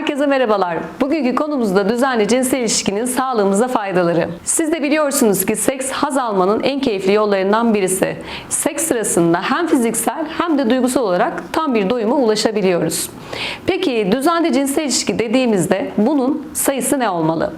Herkese merhabalar. Bugünkü konumuzda düzenli cinsel ilişkinin sağlığımıza faydaları. Siz de biliyorsunuz ki seks haz almanın en keyifli yollarından birisi. Seks sırasında hem fiziksel hem de duygusal olarak tam bir doyuma ulaşabiliyoruz. Peki düzenli cinsel ilişki dediğimizde bunun sayısı ne olmalı?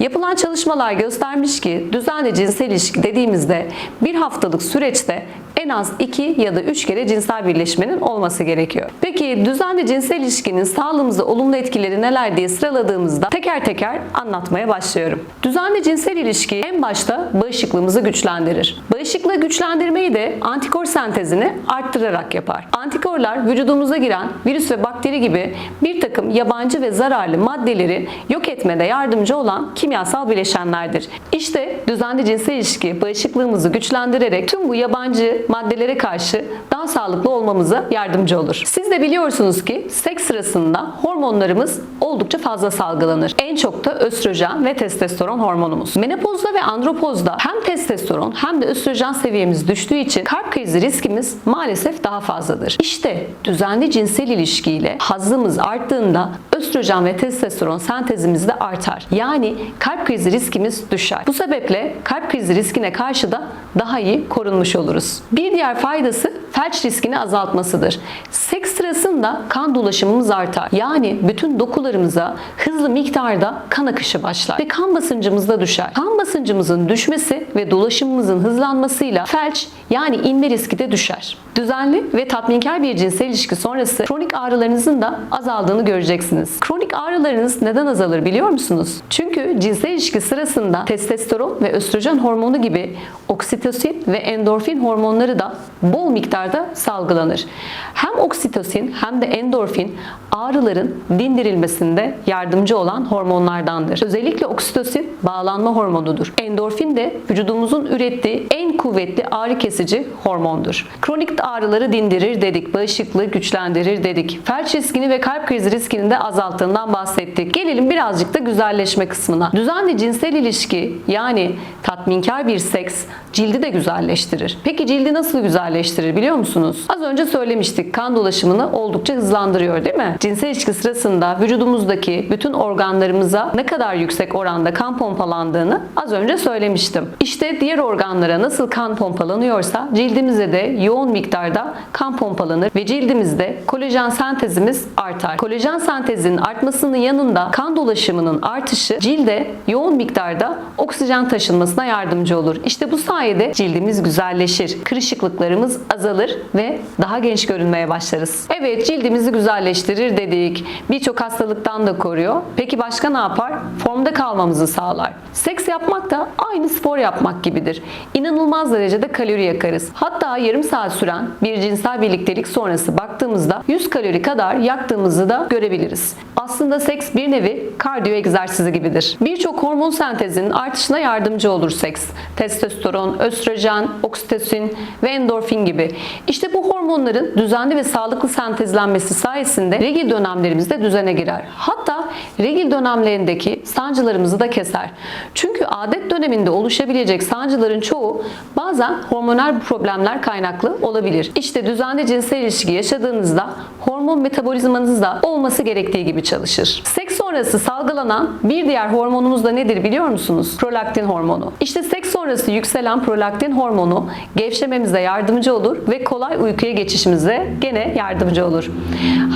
Yapılan çalışmalar göstermiş ki düzenli cinsel ilişki dediğimizde bir haftalık süreçte en az 2 ya da 3 kere cinsel birleşmenin olması gerekiyor. Peki düzenli cinsel ilişkinin sağlığımıza olumlu etkileri neler diye sıraladığımızda teker teker anlatmaya başlıyorum. Düzenli cinsel ilişki en başta bağışıklığımızı güçlendirir. Bağışıklığı güçlendirmeyi de antikor sentezini arttırarak yapar. Antikorlar vücudumuza giren virüs ve bakteri gibi bir takım yabancı ve zararlı maddeleri yok etmede yardımcı olan kimyasal bileşenlerdir. İşte düzenli cinsel ilişki bağışıklığımızı güçlendirerek tüm bu yabancı maddelere karşı daha sağlıklı olmamıza yardımcı olur. Siz de biliyorsunuz ki seks sırasında hormonlarımız oldukça fazla salgılanır. En çok da östrojen ve testosteron hormonumuz. Menopozda ve andropozda hem testosteron hem de östrojen seviyemiz düştüğü için kalp krizi riskimiz maalesef daha fazladır. İşte düzenli cinsel ilişkiyle hazımız arttığında östrojen ve testosteron sentezimiz de artar. Yani kalp krizi riskimiz düşer. Bu sebeple kalp krizi riskine karşı da daha iyi korunmuş oluruz. Bir diğer faydası felç riskini azaltmasıdır. Seks sırasında kan dolaşımımız artar. Yani bütün dokularımıza hızlı miktarda kan akışı başlar ve kan basıncımız da düşer. Kan basıncımızın düşmesi ve dolaşımımızın hızlanmasıyla felç yani inme riski de düşer. Düzenli ve tatminkar bir cinsel ilişki sonrası kronik ağrılarınızın da azaldığını göreceksiniz. Kronik ağrılarınız neden azalır biliyor musunuz? Çünkü cinsel ilişki sırasında testosteron ve östrojen hormonu gibi oksitosin ve endorfin hormonları da bol miktarda salgılanır. Hem oksitosin hem de endorfin ağrıların dindirilmesinde yardımcı olan hormonlardandır. Özellikle oksitosin bağlanma hormonudur. Endorfin de vücudumuzun ürettiği en kuvvetli ağrı kesici hormondur. Kronik ağrıları dindirir dedik, bağışıklığı güçlendirir dedik. Felç riskini ve kalp krizi riskini de azalttığından bahsettik. Gelelim birazcık da güzelleşme kısmına. Düzenli cinsel ilişki yani tatminkar bir seks cildi de güzelleştirir. Peki cildi nasıl güzelleştirir biliyor musunuz? Az önce söylemiştik kan dolaşımını oldukça hızlandırıyor değil mi? Cinsel ilişki sırasında vücudumuzdaki bütün organlarımıza ne kadar yüksek oranda kan pompalandığını az önce söylemiştim. İşte diğer organlara nasıl kan pompalanıyorsa cildimize de yoğun miktarda kan pompalanır ve cildimizde kolajen sentezimiz artar. Kolajen sentezinin artmasının yanında kan dolaşımının artışı cilde yoğun miktarda oksijen taşınmasına yardımcı olur. İşte bu sayede cildimiz güzelleşir, kırışıklıklarımız azalır ve daha genç görünmeye başlarız. Evet cildimizi güzelleştirir dedik. Birçok hastalıktan da koruyor. Peki başka ne yapar? Formda kalmamızı sağlar. Seks yapmak da aynı spor yapmak gibidir. İnanılmaz derecede kalori yakarız. Hatta yarım saat süren bir cinsel birliktelik sonrası baktığımızda 100 kalori kadar yaktığımızı da görebiliriz. Aslında seks bir nevi kardiyo egzersizi gibidir. Birçok hormon sentezinin artışına yardımcı olur seks. Testosteron, östrojen, oksitosin ve endorfin gibi. İşte bu hormonların düzenli ve sağlıklı sentezlenmesi sayesinde regil dönemlerimizde düzene girer. Hatta regil dönemlerindeki sancılarımızı da keser. Çünkü adet döneminde oluşabilecek sancıların çoğu bazen hormonal problemler kaynaklı olabilir. İşte düzenli cinsel ilişki yaşadığınızda hormon metabolizmanız da olması gerektiği gibi çalışır. Seks sonrası salgılanan bir diğer hormonumuz da nedir biliyor musunuz? Prolaktin hormonu. İşte seks sonrası yükselen prolaktin hormonu gevşememize yardımcı olur ve kolay uykuya geçişimize gene yardımcı olur.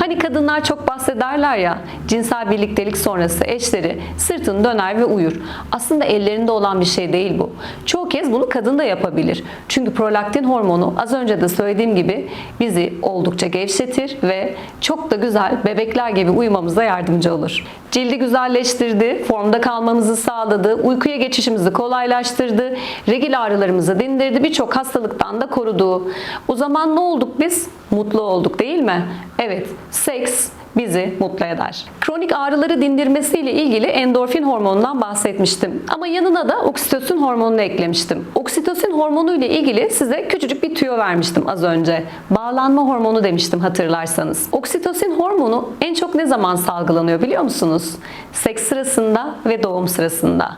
Hani kadınlar çok bahsederler ya cinsel birliktelik sonrası eşleri sırtını döner ve uyur. Aslında ellerinde olan bir şey değil bu. Çoğu kez bunu kadın da yapabilir. Çünkü prolaktin hormonu az önce de söylediğim gibi bizi oldukça gevşetir ve çok da güzel bebekler gibi uyumamıza yardımcı olur. Cildi güzelleştirdi, formda kalmamızı sağladı, uykuya geçişimizi kolaylaştırdı, regil ağrılarımızı dindirdi, birçok hastalıktan da korudu. O zaman ne olduk biz? Mutlu olduk değil mi? Evet, seks bizi mutlu eder. Kronik ağrıları dindirmesiyle ilgili endorfin hormonundan bahsetmiştim. Ama yanına da oksitosin hormonunu eklemiştim. Oksitosin hormonu ile ilgili size küçücük bir tüyo vermiştim az önce. Bağlanma hormonu demiştim hatırlarsanız. Oksitosin hormonu en çok ne zaman salgılanıyor biliyor musunuz? Seks sırasında ve doğum sırasında.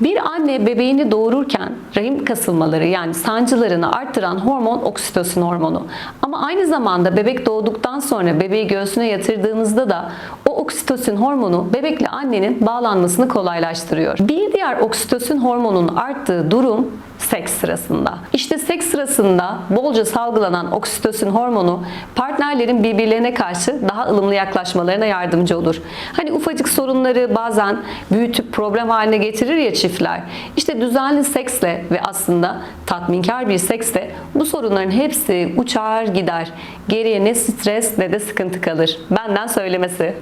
Bir anne bebeğini doğururken rahim kasılmaları yani sancılarını arttıran hormon oksitosin hormonu. Ama aynı zamanda bebek doğduktan sonra bebeği göğsüne yatırdığınızda da o oksitosin hormonu bebekle annenin bağlanmasını kolaylaştırıyor. Bir diğer oksitosin hormonunun arttığı durum seks sırasında. İşte seks sırasında bolca salgılanan oksitosin hormonu partnerlerin birbirlerine karşı daha ılımlı yaklaşmalarına yardımcı olur. Hani ufacık sorunları bazen büyütüp problem haline getirir ya çiftler. İşte düzenli seksle ve aslında tatminkar bir seksle bu sorunların hepsi uçar gider. Geriye ne stres ne de sıkıntı kalır. Benden söylemesi.